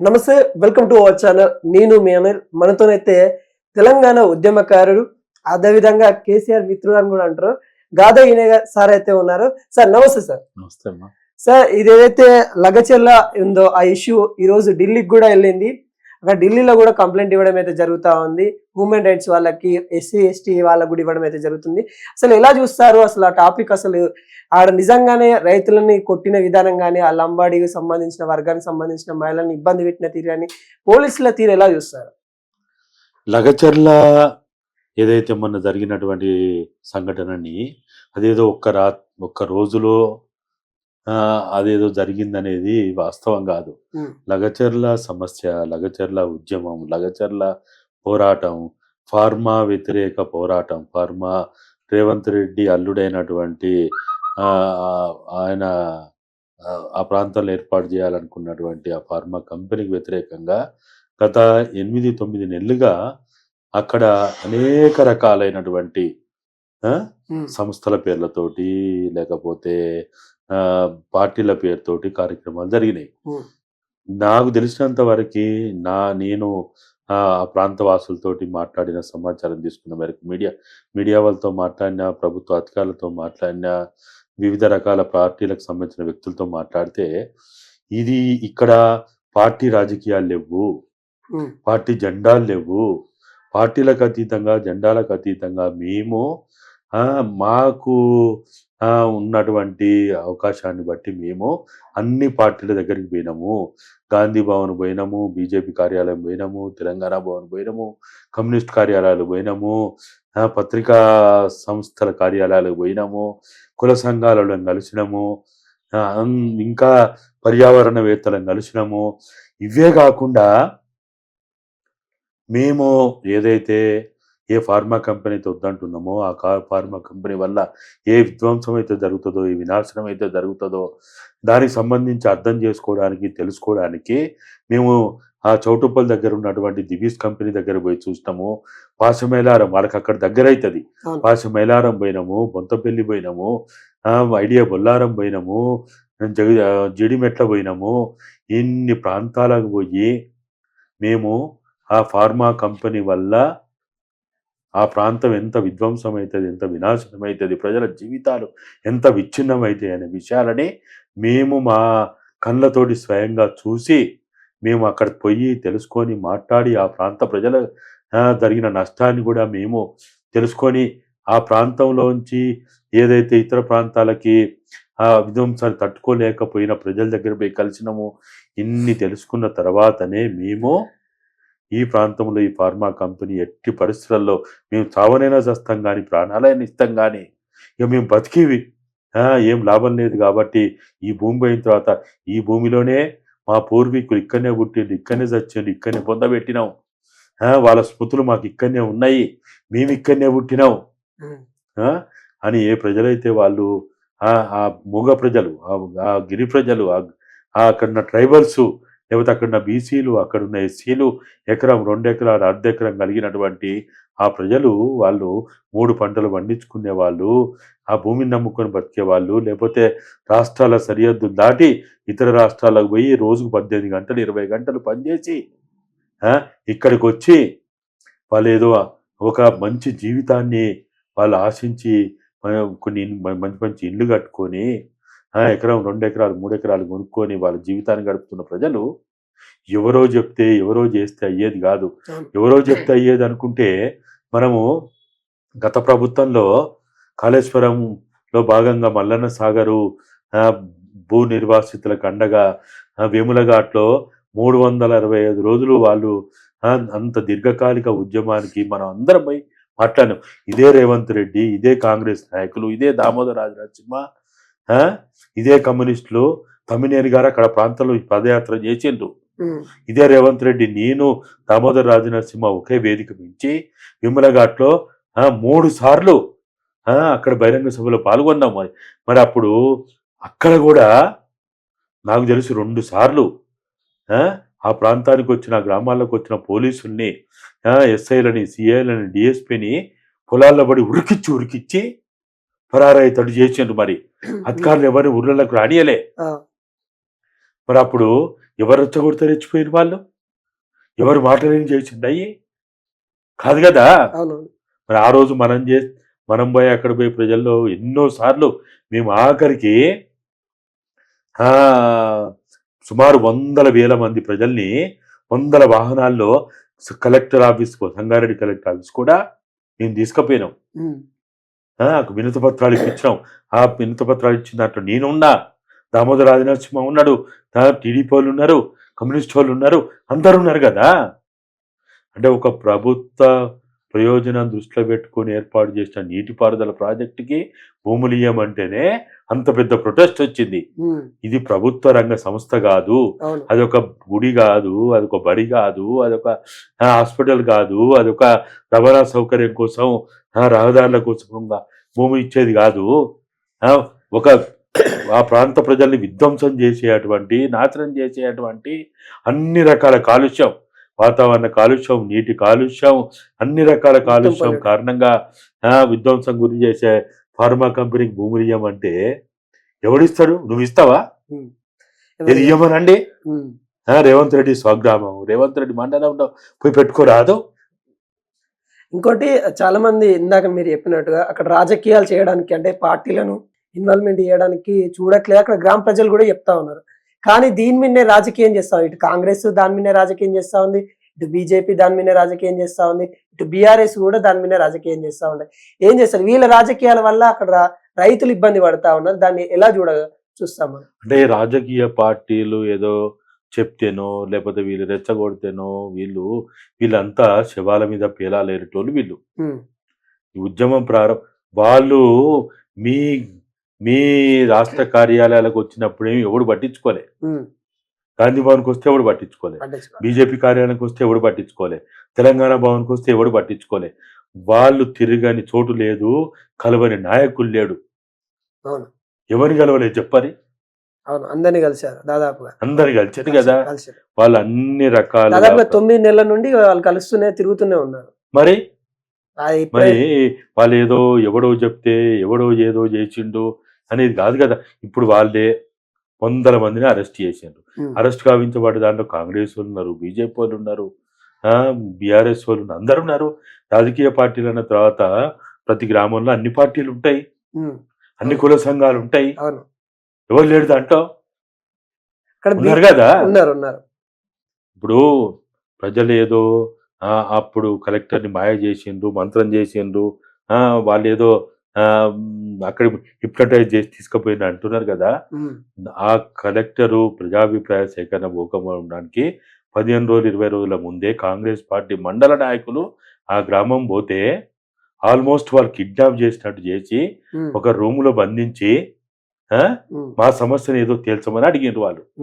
నమస్తే welcome to our channel. నేను మీ అమీర్. మనతోనైతే తెలంగాణ ఉద్యమకారుడు అదేవిధంగా కేసీఆర్ మిత్రుడు అని కూడా అంటారు. గాదా ఈయన సార్ అయితే ఉన్నారు. సార్ నమస్తే సార్. నమస్తే సార్ ఇది ఏదైతే లగచెల్ల ఉందో ఆ ఇష్యూ ఈ రోజు ఢిల్లీకి కూడా వెళ్ళింది. అక్కడ ఢిల్లీలో కూడా కంప్లైంట్ ఇవ్వడం అయితే జరుగుతూ ఉంది. హ్యూమన్ రైట్స్ వాళ్ళకి ఎస్సీ ఎస్టీ వాళ్ళకి కూడా ఇవ్వడం అయితే జరుగుతుంది. అసలు ఎలా చూస్తారు? అసలు ఆ టాపిక్ అసలు ఆడ నిజంగానే రైతులని కొట్టిన విధానం కానీ ఆ లంబాడికి సంబంధించిన వర్గానికి సంబంధించిన మహిళలను ఇబ్బంది పెట్టిన తీరు కానీ పోలీసుల తీరు ఎలా చూస్తారు? లగచర్ల ఏదైతే మొన్న జరిగినటువంటి సంఘటనని అదేదో ఒక్క రా ఒక్క రోజులో అదేదో జరిగిందనేది వాస్తవం కాదు. లగచర్ల సమస్య లగచర్ల ఉద్యమం లగచర్ల పోరాటం ఫార్మా వ్యతిరేక పోరాటం ఫార్మా రేవంత్ రెడ్డి అల్లుడైనటువంటి ఆ, ఆయన ఆ, ప్రాంతంలో ఏర్పాటు చేయాలనుకున్నటువంటి ఆ ఫార్మా కంపెనీకి వ్యతిరేకంగా గత ఎనిమిది తొమ్మిది నెలలుగా అక్కడ అనేక రకాలైనటువంటి సంస్థల పేర్లతోటి లేకపోతే పార్టీల పేరుతోటి కార్యక్రమాలు జరిగినాయి. నాకు తెలిసినంత వరకు నా నేను ఆ ప్రాంత వాసులతోటి మాట్లాడిన సమాచారం తీసుకున్న మేరకు మీడియా మీడియా వాళ్ళతో మాట్లాడిన ప్రభుత్వ అధికారులతో మాట్లాడిన వివిధ రకాల పార్టీలకు సంబంధించిన వ్యక్తులతో మాట్లాడితే ఇది ఇక్కడ పార్టీ రాజకీయాలు లేవు. పార్టీ జెండాలు లేవు. పార్టీలకు అతీతంగా జెండాలకు అతీతంగా మేము ఆ, మాకు ఉన్నటువంటి అవకాశాన్ని బట్టి మేము అన్ని పార్టీల దగ్గరికి పోయినాము. గాంధీ భవన్ పోయినాము బీజేపీ కార్యాలయం పోయినాము తెలంగాణ భవన్ పోయినాము కమ్యూనిస్ట్ కార్యాలయాలు పోయినాము పత్రికా సంస్థల కార్యాలయాలకు పోయినాము కుల సంఘాలను కలిసినాము ఇంకా పర్యావరణవేత్తలను కలిసినాము. ఇవే కాకుండా మేము ఏదైతే ఏ ఫార్మా కంపెనీతో వద్దంటున్నామో ఆ కా ఫార్మా కంపెనీ వల్ల ఏ విధ్వంసం అయితే జరుగుతుందో ఏ వినాశనం అయితే జరుగుతుందో దానికి సంబంధించి అర్థం చేసుకోవడానికి తెలుసుకోవడానికి మేము ఆ చౌటుప్పల్ దగ్గర ఉన్నటువంటి దివీస్ కంపెనీ దగ్గర పోయి చూసినాము. పాశమేలారం వాళ్ళకి అక్కడ దగ్గర అవుతుంది. పాశమేలారం పోయినాము బొంతపల్లి పోయినాము ఐడియా బొల్లారం పోయినాము జగ జిడిమెట్ల పోయినాము. ఇన్ని ప్రాంతాలకు పోయి మేము ఆ ఫార్మా కంపెనీ వల్ల ఆ ప్రాంతం ఎంత విధ్వంసం అవుతుంది ఎంత వినాశనమవుతుంది ప్రజల జీవితాలు ఎంత విచ్ఛిన్నమవుతాయి అనే విషయాలని మేము మా కళ్ళతోటి స్వయంగా చూసి మేము అక్కడ పోయి తెలుసుకొని మాట్లాడి ఆ ప్రాంత ప్రజల జరిగిన నష్టాన్ని కూడా మేము తెలుసుకొని ఆ ప్రాంతంలోంచి ఏదైతే ఇతర ప్రాంతాలకి ఆ విధ్వంసాలు తట్టుకోలేకపోయిన ప్రజల దగ్గర పోయి కలిసినాము ఇన్ని తెలుసుకున్న తర్వాతనే మేము ఈ ప్రాంతంలో ఈ ఫార్మా కంపెనీ ఎట్టి పరిస్థితుల్లో మేము చావనైనా చేస్తాం కానీ ప్రాణాలైనా ఇస్తాం కానీ ఇక మేము బతికివి. ఏం లాభం లేదు కాబట్టి ఈ భూమి పోయిన తర్వాత ఈ భూమిలోనే మా పూర్వీకులు ఇక్కడనే పుట్టిండు ఇక్కడనే చచ్చిండు ఇక్కడనే పొందబెట్టినాం వాళ్ళ స్మృతులు మాకు ఇక్కడనే ఉన్నాయి మేము ఇక్కడనే పుట్టినాం. అని ఏ ప్రజలైతే వాళ్ళు ఆ మూగ ప్రజలు ఆ- గిరి ప్రజలు అక్కడున్న ట్రైబల్స్ లేకపోతే అక్కడున్న బీసీలు అక్కడున్న ఎస్సీలు ఎకరం రెండు ఎకరాలు అర్ధ ఎకరం కలిగినటువంటి ఆ ప్రజలు వాళ్ళు మూడు పంటలు పండించుకునే వాళ్ళు ఆ భూమిని నమ్ముకొని బతికే వాళ్ళు లేకపోతే రాష్ట్రాల సరిహద్దు దాటి ఇతర రాష్ట్రాలకు పోయి రోజుకు పద్దెనిమిది గంటలు ఇరవై గంటలు పనిచేసి ఇక్కడికి వచ్చి వాళ్ళు ఏదో ఒక మంచి జీవితాన్ని వాళ్ళు ఆశించి కొన్ని మంచి మంచి ఇల్లు కట్టుకొని ఎకరం రెండు ఎకరాలు మూడు ఎకరాలు కొనుక్కొని వాళ్ళ జీవితాన్ని గడుపుతున్న ప్రజలు ఎవరో చెప్తే ఎవరో చేస్తే అయ్యేది కాదు. ఎవరో చెప్తే అయ్యేది అనుకుంటే మనము గత ప్రభుత్వంలో కాళేశ్వరంలో భాగంగా మల్లన్న సాగరు భూ నిర్వాసితులకు అండగా వేములఘాట్లో మూడు వందల అరవై ఐదు రోజులు వాళ్ళు అంత దీర్ఘకాలిక ఉద్యమానికి మనం అందరం పోయి మాట్లాడాం ఇదే రేవంత్ రెడ్డి ఇదే కాంగ్రెస్ నాయకులు ఇదే దామోదర్ రాజ నరసింహ ఆ, ఇదే కమ్యూనిస్టులు తమ్మినేని గారు అక్కడ ప్రాంతంలో ఈ పదయాత్ర చేసిండ్రు. ఇదే రేవంత్ రెడ్డి నేను దామోదర్ రాజ నరసింహ ఒకే వేదిక మించి విమలఘాట్లో మూడు సార్లు అక్కడ బహిరంగ సభలో పాల్గొన్నాం మరి. మరి అప్పుడు అక్కడ కూడా నాకు తెలిసి రెండు సార్లు ఆ, ప్రాంతానికి వచ్చిన ఆ గ్రామాలకు వచ్చిన పోలీసుల్ని ఎస్ఐలని సిఐలని డిఎస్పిని పొలాల్లో పడి ఉరికిచ్చి ఉరికిచ్చి పరారయ్యేటట్టు చేసిండ్రు మరి. అధికారులు ఎవరిని ఊర్లలోకి రానియలే. మరి అప్పుడు ఎవరు రెచ్చగొడితే రెచ్చిపోయిన వాళ్ళు? ఎవరు మాటలేని చేసింది అయ్యి? కాదు కదా? మరి ఆ రోజు మనం చే మనం పోయి అక్కడ పోయి ప్రజల్లో ఎన్నో సార్లు మేము ఆఖరికి సుమారు వందల వేల మంది ప్రజల్ని వందల వాహనాల్లో collector office Sangareddy collector office కూడా మేము తీసుకుపోయినాం. నాకు వినతి పత్రాలు ఇప్పించాం ఆ వినతి పత్రాలు ఇచ్చిన దాంట్లో నేనున్నా. దామోదర రాజనరసింహ ఉన్నాడు. టీడీపీ వాళ్ళు ఉన్నారు. కమ్యూనిస్ట్ వాళ్ళు ఉన్నారు. అందరు ఉన్నారు కదా. అంటే ఒక ప్రభుత్వ ప్రయోజనం దృష్టిలో పెట్టుకొని ఏర్పాటు చేసిన నీటిపారుదల ప్రాజెక్టుకి భూములు ఇయ్యమంటేనే అంత పెద్ద ప్రొటెస్ట్ వచ్చింది. ఇది ప్రభుత్వ రంగ సంస్థ కాదు. అదొక గుడి కాదు అదొక బడి కాదు అదొక హాస్పిటల్ కాదు అదొక రవాణా సౌకర్యం కోసం రహదారుల కోసం భూమి ఇచ్చేది కాదు. ఒక ఆ ప్రాంత ప్రజల్ని విధ్వంసం చేసేటువంటి నాశనం చేసేటువంటి అన్ని రకాల కాలుష్యం వాతావరణ కాలుష్యం నీటి కాలుష్యం అన్ని రకాల కాలుష్యం. కారణంగా విధ్వంసం గురి చేసే ఫార్మా కంపెనీకి భూములు ఇవ్వమంటే ఎవడిస్తాడు? నువ్వు ఇస్తావా. ఇది ఇవ్వమనండి రేవంత్ రెడ్డి స్వగ్రామం రేవంత్ రెడ్డి మండలంలో పోయి పెట్టుకోరాదు. ఇంకోటి చాలా మంది ఇందాక మీరు చెప్పినట్టుగా అక్కడ రాజకీయాలు చేయడానికి అంటే పార్టీలను ఇన్వాల్వ్మెంట్ చేయడానికి చూడట్లేదు. అక్కడ గ్రామ ప్రజలు కూడా చెప్తా ఉన్నారు. కానీ దీని మీదనే రాజకీయం చేస్తా ఉంది. ఇటు కాంగ్రెస్ దాని మీదనే రాజకీయం చేస్తా ఉంది. ఇటు బీజేపీ దాని మీదనే రాజకీయం చేస్తా ఉంది. ఇటు బీఆర్ఎస్ కూడా దాని మీదనే రాజకీయం చేస్తా ఉన్నాయి ఏం చేస్తారు? వీళ్ళ రాజకీయాల వల్ల అక్కడ రైతులు ఇబ్బంది పడతా ఉన్నారు. దాన్ని ఎలా చూడ చూస్తాం మనం? అంటే రాజకీయ పార్టీలు ఏదో చెప్తేనో లేకపోతే వీళ్ళు రెచ్చగొడితేనో వీళ్ళు వీళ్ళంతా శవాల మీద పేలాలేటోళ్ళు వీళ్ళు. ఉద్యమం ప్రారంభ వాళ్ళు మీ మీ రాష్ట్ర కార్యాలయాలకు వచ్చినప్పుడేమి ఎవడు పట్టించుకోలే. గాంధీ భవన్కి వస్తే ఎవడు పట్టించుకోలే. పట్టించుకో. బీజేపీ కార్యాలయానికి వస్తే ఎవడు పట్టించుకోలే. తెలంగాణ భవన్కి వస్తే ఎవడు పట్టించుకోలే. వాళ్ళు తిరగని చోటు లేదు కలవని నాయకులు లేడు. అవును. ఎవరిని కలవలేదు చెప్పని అవును అందరినీ కలిశారు దాదాపుగా. అందరు కలిసారు కదా? వాళ్ళు అన్ని రకాల తొమ్మిది నెలల నుండి వాళ్ళు కలుస్తూనే తిరుగుతూనే ఉన్నారు. మరి? మరి వాళ్ళు ఏదో ఎవడో చెప్తే ఎవడో ఏదో చేసిండు అనేది కాదు కదా. ఇప్పుడు వాళ్ళే వందల మందిని అరెస్ట్ చేసిండ్రు. అరెస్ట్ కావించబడ్డ దాంట్లో కాంగ్రెస్ వాళ్ళు ఉన్నారు బీజేపీ వాళ్ళు ఉన్నారు బీఆర్ఎస్ వాళ్ళు ఉన్నారు అందరు ఉన్నారు. రాజకీయ పార్టీలు అన్న తర్వాత ప్రతి గ్రామంలో అన్ని పార్టీలు ఉంటాయి. అన్ని కుల సంఘాలు ఉంటాయి. ఎవరు లేడు దాంట్లో? ఉన్నారు కదా. ఉన్నారు. ఇప్పుడు ప్రజలు ఏదో అప్పుడు కలెక్టర్ని మాయ చేసిండ్రు మంత్రం చేసిండ్రు. ఆ, వాళ్ళు ఏదో అక్కడ హిప్నటైజ్ చేసి తీసుకుపోయిండ్రు అంటున్నారు కదా. ఆ కలెక్టరు ప్రజాభిప్రాయ సేకరణ పోకమడానికి పదిహేను రోజులు ఇరవై రోజుల ముందే కాంగ్రెస్ పార్టీ మండల నాయకులు ఆ గ్రామం పోతే ఆల్మోస్ట్ వాళ్ళు కిడ్నాప్ చేసినట్టు చేసి ఒక రూములో బంధించి ఆ, ఉమ్, మా సమస్యను ఏదో తేల్చమని అడిగిండ్రు వాళ్ళు.